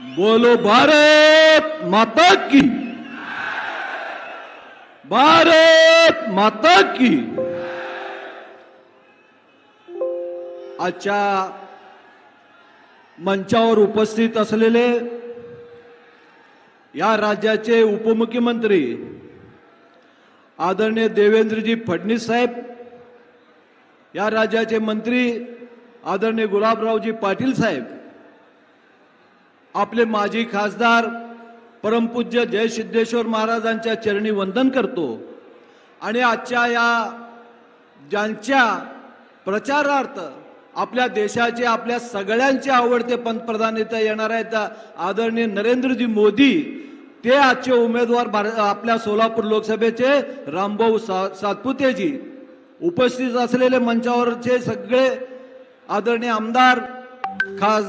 बोलो भारत माता की। भारत माता की। आजच्या मंचावर उपस्थित असलेले या राज्याचे उपमुख्यमंत्री आदरणीय देवेंद्रजी फडणवीस साहेब या राज्याचे मंत्री आदरणीय गुलाबरावजी पाटील साहेब आपले माजी खासदार परमपूज्य जयसिद्धेश्वर महाराजांच्या चरणी वंदन करतो. आणि आजच्या या ज्यांच्या प्रचारार्थ आपल्या देशाचे आपल्या सगळ्यांचे आवडते पंतप्रधान इथं येणार आहेत आदरणीय नरेंद्रजी मोदी ते आजचे उमेदवार भार- आपल्या सोलापूर लोकसभेचे रामभाऊ सा- सातपुतेजी. उपस्थित असलेले मंचावरचे सगळे आदरणीय आमदार खासदार